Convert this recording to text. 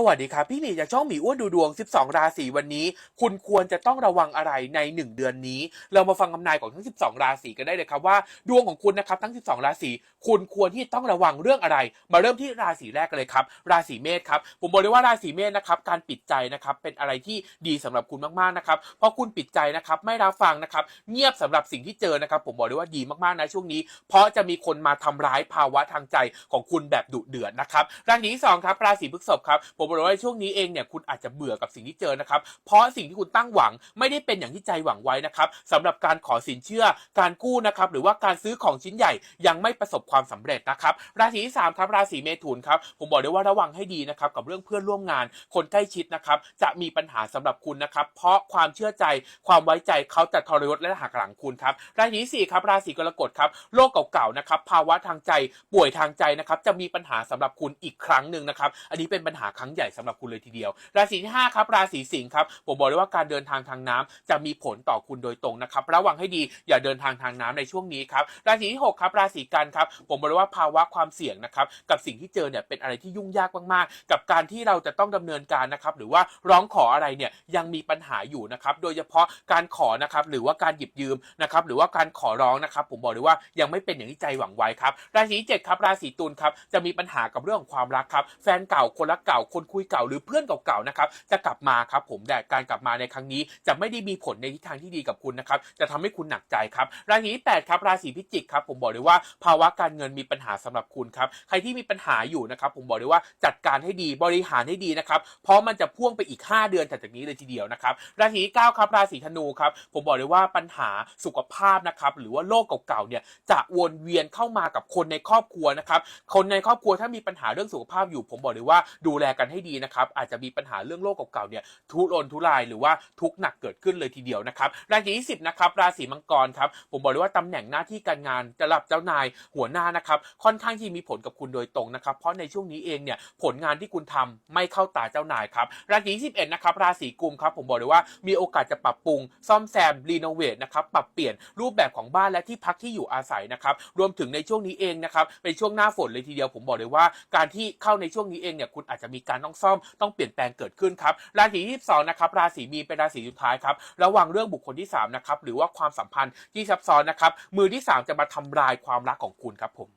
สวัสดีครับพี่หมีจากช่องหมีอ้วนดูดวง 12 ราศีวันนี้ คุณควรจะต้องระวังอะไรใน 1 เดือนนี้ เรามาฟังคำนายของทั้ง 12 ราศีกันได้เลยครับว่าดวงของคุณนะครับทั้ง 12 ราศีคุณควรที่ต้องระวังเรื่องอะไร มาเริ่มที่ราศีแรกกันเลยครับ ราศีเมษครับผมบอกเลยว่าราศีเมษนะครับการปิดใจนะครับเป็นอะไรที่ดีสำหรับคุณมากๆนะครับเพราะคุณปิดใจนะครับไม่รับฟังนะครับเงียบสำหรับสิ่งที่เจอนะครับ ผมบอกเลยว่าดีมากๆนะช่วงนี้ เพราะจะมีคนมาทำร้ายภาวะทางใจของคุณแบบดุเดือดนะครับราศีที่สองครับราศีพฤษภครับผมบอกเลยว่าช่วงนี้เองเนี่ยคุณอาจจะเบื่อกับสิ่งที่เจอนะครับ เพราะสิ่งที่คุณตั้งหวังไม่ได้เป็นอย่างที่ใจหวังไว้นะครับสำหรับการขอสินเชื่อการกู้นะครับหรือว่าการซื้อของชิ้นใหญ่ยังไม่ประสบความสำเร็จนะครับราศีที่สามครับราศีเมถุนครับผมบอกเลยว่าระวังให้ดีนะครับกับเรื่องเพื่อนร่วมงาน คนใกล้ชิดนะครับจะมีปัญหาสำหรับคุณนะครับเพราะความเชื่อใจความไว้ใจเขาจะทรยศและหักหลังคุณครับราศีที่สี่ครับราศีกรกฎครับโรคเก่าๆนะครับภาวะทางใจป่วยทางใจนะครับจะมีปัญหาสำหรับคุณอีกครั้งหนึ่งนะครับอันนี้เป็นปัญหาครั้งใหญ่สำหรับคุณเลยทีเดียว ราศีที่ห้าครับราศีสิงห์ครับผมบอกเลยว่าการเดินทางทางน้ำจะมีผลต่อคุณโดยตรงนะครับระวังให้ดีอย่าเดินทางทางน้ำในช่วงนี้ครับราศีที่หกครับราศีกันครับผมบอกเลยว่าภาวะความเสี่ยงนะครับกับสิ่งที่เจอเนี่ยเป็นอะไรที่ยุ่งยากมากๆ กับการที่เราจะต้องดำเนินการนะครับหรือว่าร้องขออะไรเนี่ยยังมีปัญหาอยู่นะครับโดยเฉพาะการขอนะครับหรือว่าการหยิบยืมนะครับหรือว่าการขอร้องนะครับผมบอกเลยว่ายังไม่เป็นอย่างที่ใจหวังไว้ครับราศีเจ็ดครับราศีตุลครับจะมีปัญหากับเรื่องของความรักครับแฟนเก่าคนรักเก่าคนคุยเก่าหรือเพื่อนเก่าๆนะครับจะกลับมาครับผมแต่การกลับมาในครั้งนี้ จะไม่ได้มีผลในทิศทางที่ดีกับคุณนะครับจะทำให้คุณหนักใจครับราศีที่แปดครับราศีพิจิกครับผมบอกเลยว่าภาวะการเงินมีปัญหาสำหรับคุณครับใครที่มีปัญหาอยู่นะครับผมบอกเลยว่าจัดการให้ดีบริหารให้ดีนะครับเพราะมันจะพ่วงไปอีก 5 เดือนจากนี้เลยทีเดียวนะครับราศีที่เก้าครับราศีธนูครับผมบอกเลยว่าปัญหาสุขภาพนะครับหรือว่าโรคเก่าๆเนี่ยจะวนเวียนเข้ามากับคนในครอบครัวนะครับคนในครอบครัวถ้ามีปัญหาเรื่องสุขภาพอยู่ ผมบอกเลยว่าดูแลกันให้ดีนะครับอาจจะมีปัญหาเรื่องโรคเก่าๆเนี่ยทุรนทุรายหรือว่าทุกหนักเกิดขึ้นเลยทีเดียวนะครับราศีที่สิบนะครับราศีมังกรครับผมบอกเลยว่าตำแหน่งหน้าที่การงานจะรับเจ้านายหัวหน้านะครับค่อนข้างที่มีผลกับคุณโดยตรงนะครับเพราะในช่วงนี้เองเนี่ยผลงานที่คุณทำไม่เข้าตาเจ้านายครับราศีที่สิบเอ็ดนะครับราศีกุมครับผมบอกเลยว่ามีโอกาสจะปรับปรุง ซ่อมแซมรีโนเวทนะครับปรับเปลี่ยนรูปแบบของบ้านและที่พักที่อยู่อาศัยนะครับรวมถึงในช่วงนี้เองนะครับเป็นช่วงหน้าฝนเลยทีเดียวผมบอกเลยว่าการที่เข้าในช่วงนี้เองเนี่ยคุณอาจจะมีการต้องซ่อมต้องเปลี่ยนแปลงเกิดขึ้นครับราศีที่22นะครับราศีมีนเป็นราศีสุดท้ายครับระวังเรื่องบุคคลที่สามนะครับหรือว่าความสัมพันธ์ที่ซับซ้อนนะครับมือที่สามจะมาทำลายความรักของคุณครับผม